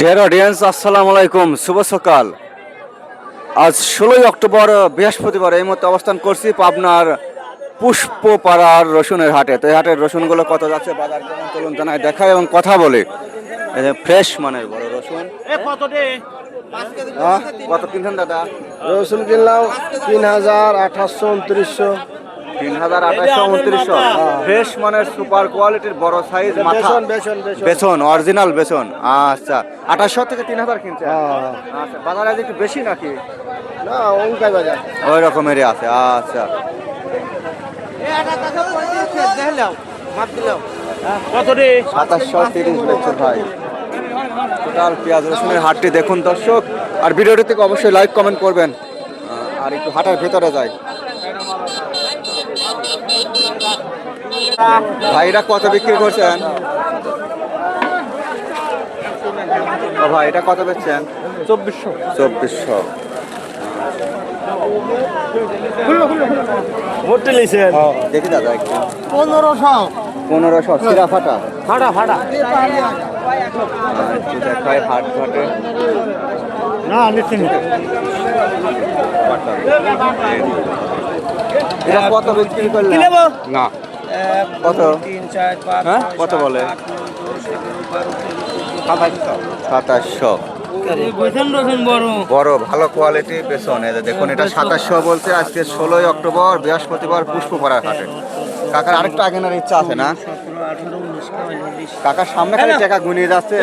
Dear audience আসসালামু আলাইকুম শুভ সকাল আজ ষোলোই অক্টোবর বৃহস্পতিবার এই মধ্যে অবস্থান করছি পাবনার পুষ্পপাড়ার রসুনের হাটে। তো এই হাটের রসুনগুলো কত যাচ্ছে বাজার কেমন চলুন জানাই দেখায় এবং কথা বলে। ফ্রেশ মানে বড় রসুন। কত কিনছেন দাদা? রসুন কিনলাম তিন হাজার আঠাশশো উনত্রিশশো। তিন হাজার আঠাশশো উনত্রিশশো ফ্রেশ মানের সুপার কোয়ালিটির বড় সাইজ মাথা। বেসন অরিজিনাল বেসন। আচ্ছা আঠাশশো থেকে তিন হাজার কিনছে? হ্যাঁ। আচ্ছা বাজারে আজ একটু বেশি নাকি? না অঙ্কাই বাজার। ওই রকমেরই আছে আচ্ছা। সাতাশশো তিরিশ বলছে ভাই। টোটাল পেঁয়াজ রসুনের হাটটি দেখুন দর্শক। আর ভিডিওটি থেকে অবশ্যই লাইক কমেন্ট করবেন। আর একটু হাটার ভেতরে যাই। ভাইরা কত বিক্রি করছেন? ও ভাই এটা কত বেচছেন? চব্বিশশো। চব্বিশশো। দেখি দাদা একটু। পনেরোশো। পনেরোশো সিরা ফাটা। ফাটা ফাটা। একটু দেখায় হাট ঘাটে। না নিচ্ছি এটা কত বিক্রি করলে কি নেব? না। কত? হ্যাঁ? কত বলে? সাতাশশো। বড়। বড় ভালো কোয়ালিটি পেছন দেখুন এটা সাতাশশো বলছে। আজকে ষোলোই অক্টোবর বৃহস্পতিবার পুষ্পপাড়ার হাটে। কাকার আরেকটা আগেনার ইচ্ছা আছে না? কাকার সামনে খালি টাকা গুনিয়ে যাচ্ছে।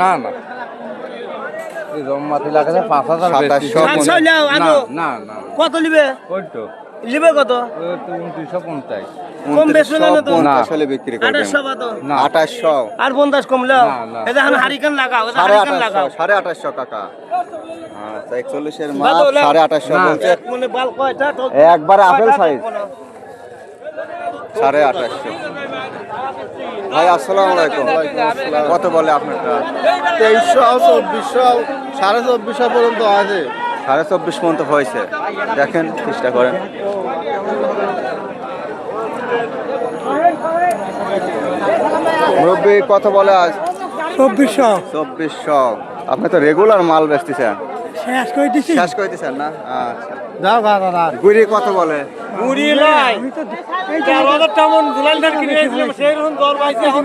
না না। জম্মাতি লাগাছে পাঁচ হাজার সাতাশশো না না না কত নিবে? ওই তো। নিবে কত? উনত্রিশশো পঞ্চাশ। কম বেশি না তো? পঞ্চাশ। হলে বিক্রি করবেন। আঠাশশো কত না। আঠাশশো আর পঞ্চাশ কমলেও না, না। এটা এখন হারিকেন লাগাও এটা সাড়ে হারিকেন লাগাও। আঠাশশো সাড়ে আঠাশশো কাকা। আচ্ছা। বলছে। মানে বাল কয়টা? তো একবারে আপেল সাইজ। থাকব না? সাড়ে আঠাশশো ভাই আসসালামু আলাইকুম। কত বলে আপনারটা? তেইশশো চব্বিশশো। সাড়ে চব্বিশশো পর্যন্ত আছে। সাড়ে চব্বিশ পর্যন্ত হয়েছে। দেখেন চেষ্টা করেন। মুরব্বী কত বলে আজ। চব্বিশশো চব্বিশশো আপনি তো রেগুলার মাল বেচতেছেন। শেষ করে দিছি। শেষ করে দিচ্ছেন না? আচ্ছা। যাও দাদা গুড়ি কত বলে। দুলাল কিনে সেই রকম দর পাইছে এখন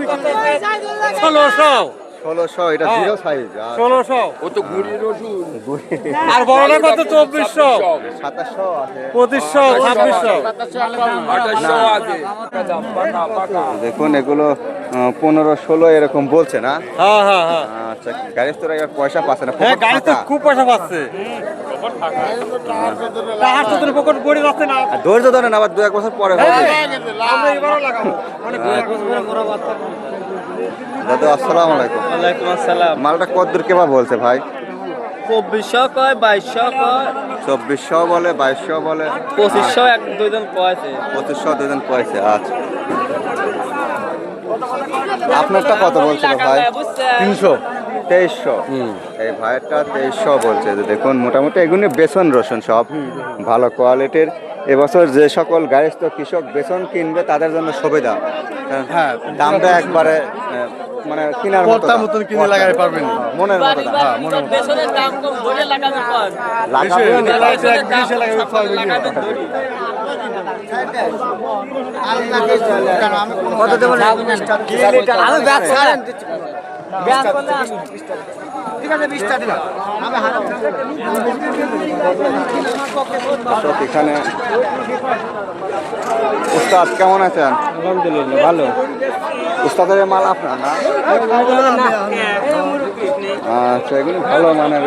ষোলোশো এটা জিরো সাইজ ষোলোশো। আর বড়টা কত চব্বিশশো। সাতাশশো আছে। পঁচিশশো ছাব্বিশশো। দেখুন এগুলো পনেরো ষোলো এরকম বলছে না? হ্যাঁ হ্যাঁ হ্যাঁ। আচ্ছা গাড়ির তোরা এবার পয়সা পাচ্ছে না হ্যাঁ গাড়ি তো খুব পয়সা পাচ্ছে। ধৈর্য ধরেন আবার দু এক বছর পরে হবে। আমরা এবারও লাগাবো। মানে দু এক বছর পরে বড় বাচ্চা। দাদা আসসালাম আলাইকুম। ওয়ালাইকুম আসসালাম। মালটা কদ্দুর কেবা বলছে ভাই? চব্বিশশো কয় বাইশশো কয়? চব্বিশশো বলে বাইশশো বলে। পঁচিশশো এক দুইজন কয়েছে পঁচিশশো দুজন পয়সা আচ্ছা। আপনারটা কত বলছিল ভাই? তিনশো। তেইশশো। এই ভাইয়েরটা তেইশশো বলছে যে দেখুন মোটামুটি এগুলি বেসন রসুন সব ভালো কোয়ালিটির। এবছর যে সকল গাড়িস্থ কৃষক বেসন কিনবে তাদের জন্য সুবিধা। হ্যাঁ দামটা একবারে মানে কেনার মতো মতন কিনে লাগাই পারবেন। মনের মতো হ্যাঁ মনের মতো বেসনের দাম কম ধরে লাগাবে কয় লাগাবেন কত দেবেন আমি ব্যবসা দর্শক, এখানে উস্তাদ কেমন আছেন? আলহামদুলিল্লাহ ভালো। উস্তাদের মাল আপনার না? আচ্ছা এগুলো ভালো মানের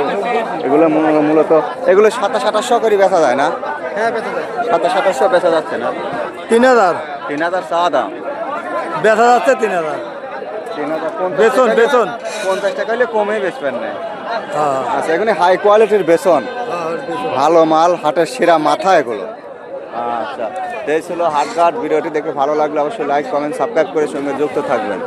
এগুলো মূলত এগুলো সাতাশ আঠাশশো করে বেচা যায় না? হ্যাঁ বেচা যায়। সাতাশ আঠাশশো বেচা যাচ্ছে না? তিন হাজার। তিন হাজার চা দাম। বেচা যাচ্ছে তিন হাজার। তিন বেসন। পঞ্চাশ টাকা- হলে কমেই বেচবেন না। হ্যাঁ। আচ্ছা এগুলো হাই কোয়ালিটির বেসন। ভালো মাল হাটের সেরা মাথা এগুলো। আচ্ছা এই ছিল হাটঘাট। ভিডিওটি দেখে ভালো লাগলে অবশ্যই লাইক কমেন্ট সাবস্ক্রাইব করে সঙ্গে যুক্ত থাকবেন।